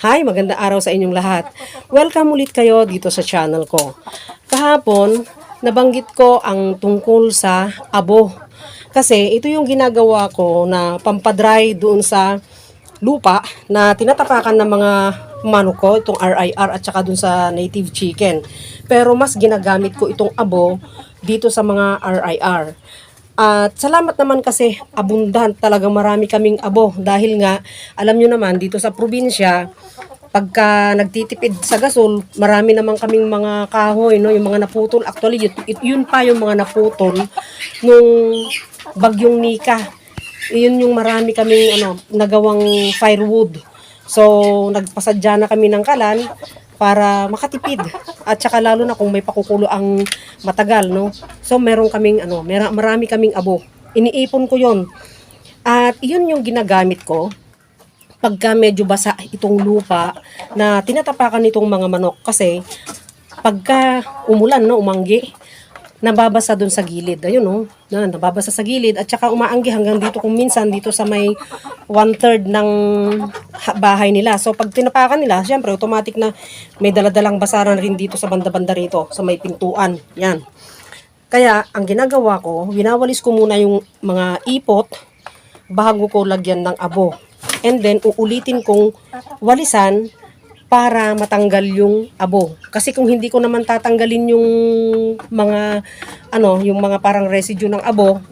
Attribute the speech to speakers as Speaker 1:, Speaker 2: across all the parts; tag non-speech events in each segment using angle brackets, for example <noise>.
Speaker 1: Hi, maganda araw sa inyong lahat. Welcome ulit kayo dito sa channel ko. Kahapon, nabanggit ko ang tungkol sa abo. Kasi ito yung ginagawa ko na pampadry doon sa lupa na tinatapakan ng mga manok ko, itong RIR at saka doon sa native chicken. Pero mas ginagamit ko itong abo dito sa mga RIR. At salamat naman kasi abundant talaga marami kaming abo. Dahil nga alam nyo naman dito sa probinsya pagka nagtitipid sa gasol marami naman kaming mga kahoy no? Yung mga naputol. Actually yun, pa yung mga naputol nung bagyong Nika. Yun yung marami kaming ano nagawang firewood. So nagpasadya na kami ng kalan para makatipid. At saka lalo na kung may pakukulo ang matagal no? So meron kaming ano mera- marami kaming abo. Iniipon ko yon at yun yung ginagamit ko pagka medyo basa itong lupa na tinatapakan nitong mga manok. Kasi pagka umulan no umanggi nababasa doon sa gilid. Ayun no na nababasa sa gilid. At saka umaanggi hanggang dito kung minsan dito sa may one third ng ha- bahay nila. So pag tinapakan nila syempre automatic na may daladalang basaran rin dito sa banda-banda rito sa may pintuan. Yan. Kaya ang ginagawa ko winawalis ko muna yung mga ipot bago ko lagyan ng abo. And then, uulitin kong walisan para matanggal yung abo. Kasi kung hindi ko naman tatanggalin yung mga, ano, yung mga parang residue ng abo,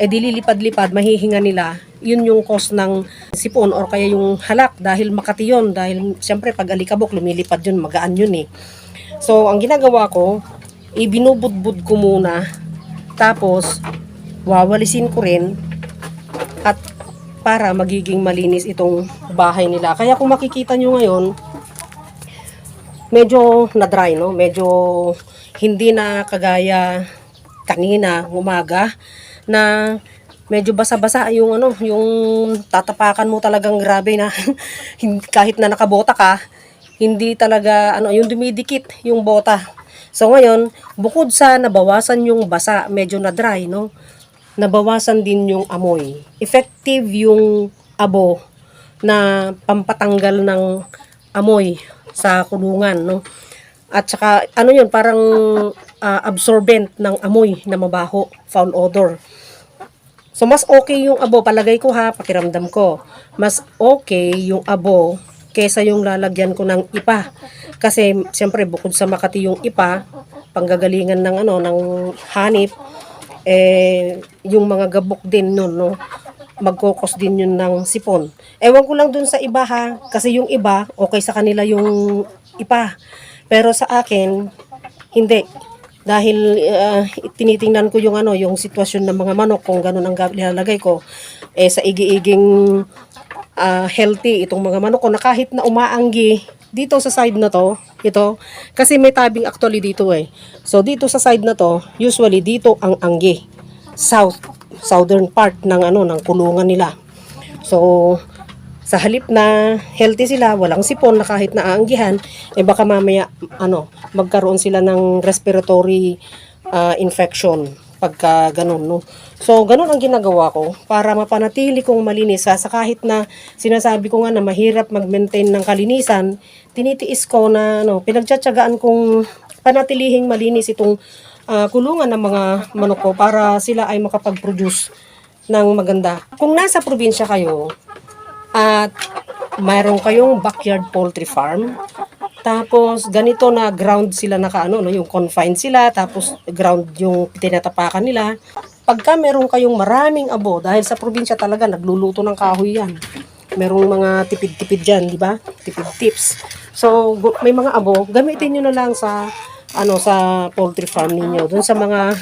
Speaker 1: eh dililipad-lipad, mahihinga nila, yun yung cause ng sipon or kaya yung halak dahil makati yun. Dahil siyempre pag alikabok, lumilipad yun, magaan yun eh. So, ang ginagawa ko, ibinubudbud ko muna, tapos, wawalisin ko rin, at para magiging malinis itong bahay nila. Kaya kung makikita nyo ngayon, medyo na-dry, no? Medyo hindi na kagaya kanina, umaga, na medyo basa-basa yung ano, yung tatapakan mo talagang grabe na <laughs> kahit na nakabota ka, hindi talaga ano, yung dumidikit yung bota. So ngayon, bukod sa nabawasan yung basa, medyo na dry, no? nabawasan din yung amoy. Effective yung abo na pampatanggal ng amoy sa kulungan, no? At saka, ano yun, parang ah, absorbent ng amoy na mabaho, foul odor. So, mas okay yung abo, palagay ko ha, pakiramdam ko. Mas okay yung abo kesa yung lalagyan ko ng ipa. Kasi, siyempre, bukod sa makati yung ipa, panggagalingan ng ano, ng hanip, eh, yung mga gabok din nun, no? Magkokos din yun ng sipon. Ewan ko lang dun sa iba ha, kasi yung iba, okay sa kanila yung ipa. Pero sa akin, hindi. Dahil ah, tinitingnan ko yung ano, yung sitwasyon ng mga manok kung ganun ang nilalagay ko. Eh sa igi-iging ah, healthy itong mga manok ko na kahit na umaanggi dito sa side na to, ito, kasi may tabing actually dito eh. So dito sa side na to, usually dito ang anggi. South, southern part ng ano, ng kulungan nila. So, sa halip na healthy sila, walang sipon na kahit naaanggihan, eh baka mamaya ano, magkaroon sila ng respiratory ah, infection pagka ganun, no? So, ganun ang ginagawa ko para mapanatili kong malinis. Sa kahit na sinasabi ko nga na mahirap mag-maintain ng kalinisan, tinitiis ko na ano, pinagtsatsagaan kong panatilihing malinis itong ah, kulungan ng mga manok ko para sila ay makapag-produce ng maganda. Kung nasa probinsya kayo, at mayroon kayong backyard poultry farm. Tapos ganito na ground sila naka ano no, yung confined sila tapos ground yung tinatapakan nila. Pagka meron kayong maraming abo dahil sa probinsya talaga nagluluto ng kahoy yan. Merong mga tipid-tipid diyan, di ba? Tipid tips. So may mga abo, gamitin niyo na lang sa ano sa poultry farm ninyo. Doon sa mga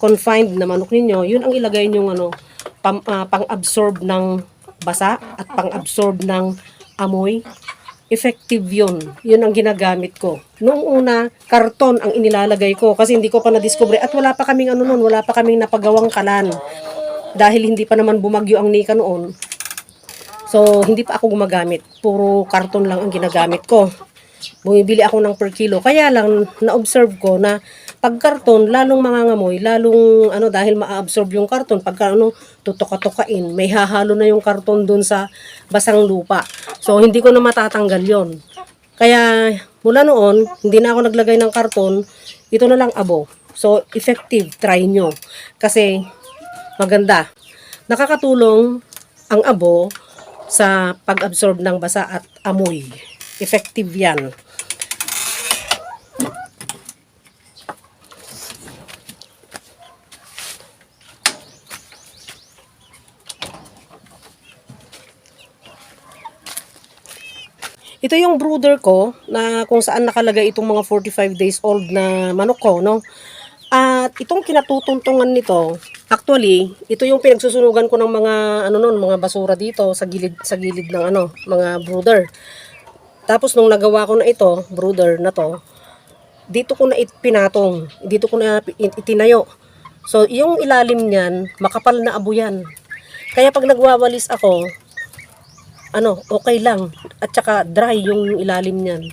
Speaker 1: confined na manok ninyo, yun ang ilagay niyo ano pam- ah, pang-absorb ng basa at pang-absorb ng amoy. Effective yun. Yun ang ginagamit ko. Noong una, karton ang inilalagay ko kasi hindi ko pa na-discover. At wala pa kaming ano noon, wala pa kaming napagawang kalan. Dahil hindi pa naman bumagyo ang nika noon. So, hindi pa ako gumagamit. Puro karton lang ang ginagamit ko. Bumibili ako ng per kilo. Kaya lang, na-observe ko na pag karton, lalong mangangamoy, lalong ano, dahil ma-absorb yung karton, pagka ano, tutuka-tukain, may hahalo na yung karton dun sa basang lupa. So, hindi ko na matatanggal yon Kaya, mula noon, hindi na ako naglagay ng karton, ito na lang abo. So, effective, try nyo. Kasi, maganda. Nakakatulong ang abo sa pag-absorb ng basa at amoy. Effective yan. Ito yung brooder ko na kung saan nakalagay itong mga 45 days old na manok ko, no? At itong kinatutuntungan nito, actually, ito yung pinagsusunugan ko ng mga ano nun, mga basura dito sa gilid sa gilid ng ano, mga brooder. Tapos nung nagawa ko na ito, brooder na to, dito ko na pinatong, dito ko na itinayo. So, yung ilalim niyan, makapal na abo yan. Kaya pag nagwawalis ako, ano, okay lang. At saka dry yung ilalim niyan.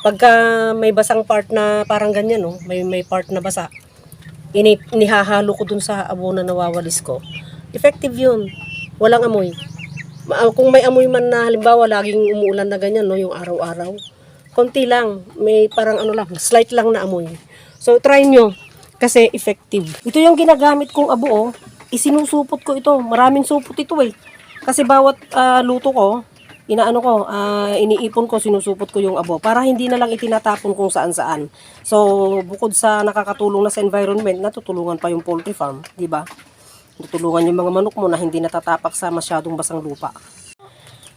Speaker 1: Pagka may basang part na parang ganyan, no? may, may part na basa, ini, inihahalo ko dun sa abo na nawawalis ko. Effective yun. Walang amoy. Kung may amoy man na halimbawa laging umuulan na ganyan, no? yung araw-araw, konti lang. May parang ano lang, slight lang na amoy. So, try nyo. Kasi effective. Ito yung ginagamit kong abo, oh. Isinusupot ko ito. Maraming supot ito eh. Kasi bawat ah, luto ko, inaano ko, ah, iniipon ko, sinusupot ko yung abo para hindi na lang itinatapon kung saan-saan. So, bukod sa nakakatulong na sa environment, natutulungan pa yung poultry farm, di ba? Tutulungan yung mga manok mo na hindi natatapak sa masyadong basang lupa.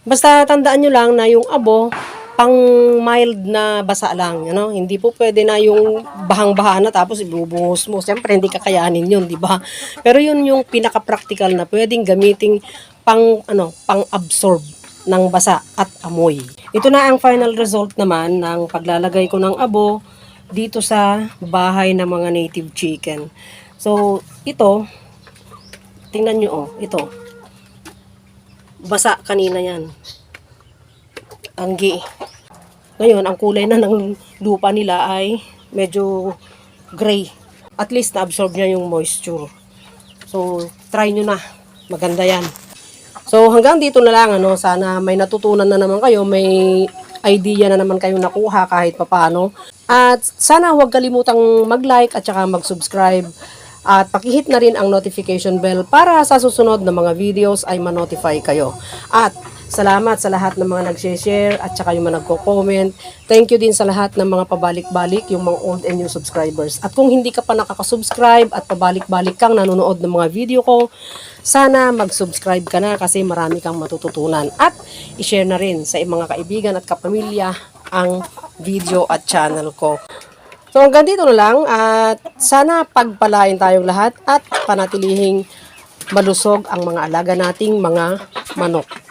Speaker 1: Basta tandaan nyo lang na yung abo, pang mild na basa lang, ano? Hindi po pwede na yung bahang-baha na tapos ibubuhos mo. Siyempre, hindi kakayanin yun, di ba? Pero yun yung pinaka-practical na pwedeng gamiting pang, ano, pang-absorb ng basa at amoy. Ito na ang final result naman ng paglalagay ko ng abo dito sa bahay ng mga native chicken. So, ito, tingnan nyo, oh, ito. Basa kanina yan. Anggi. Ngayon, ang kulay na ng lupa nila ay medyo gray. At least na-absorb niya yung moisture. So, try nyo na. Maganda yan. So, hanggang dito na lang. Ano, sana may natutunan na naman kayo. May idea na naman kayong nakuha kahit papano. At sana huwag kalimutang mag-like at saka mag-subscribe. At pakihit na rin ang notification bell para sa susunod na mga videos ay ma-notify kayo. At salamat sa lahat ng mga nag-share at saka yung mga nagko-comment. Thank you din sa lahat ng mga pabalik-balik, yung mga old and new subscribers. At kung hindi ka pa nakaka-subscribe at pabalik-balik kang nanonood ng mga video ko, sana mag-subscribe ka na kasi marami kang matututunan. At i-share na rin sa mga kaibigan at kapamilya ang video at channel ko. So hanggang dito na lang at sana pagpalain tayong lahat at panatilihing malusog ang mga alaga nating mga manok.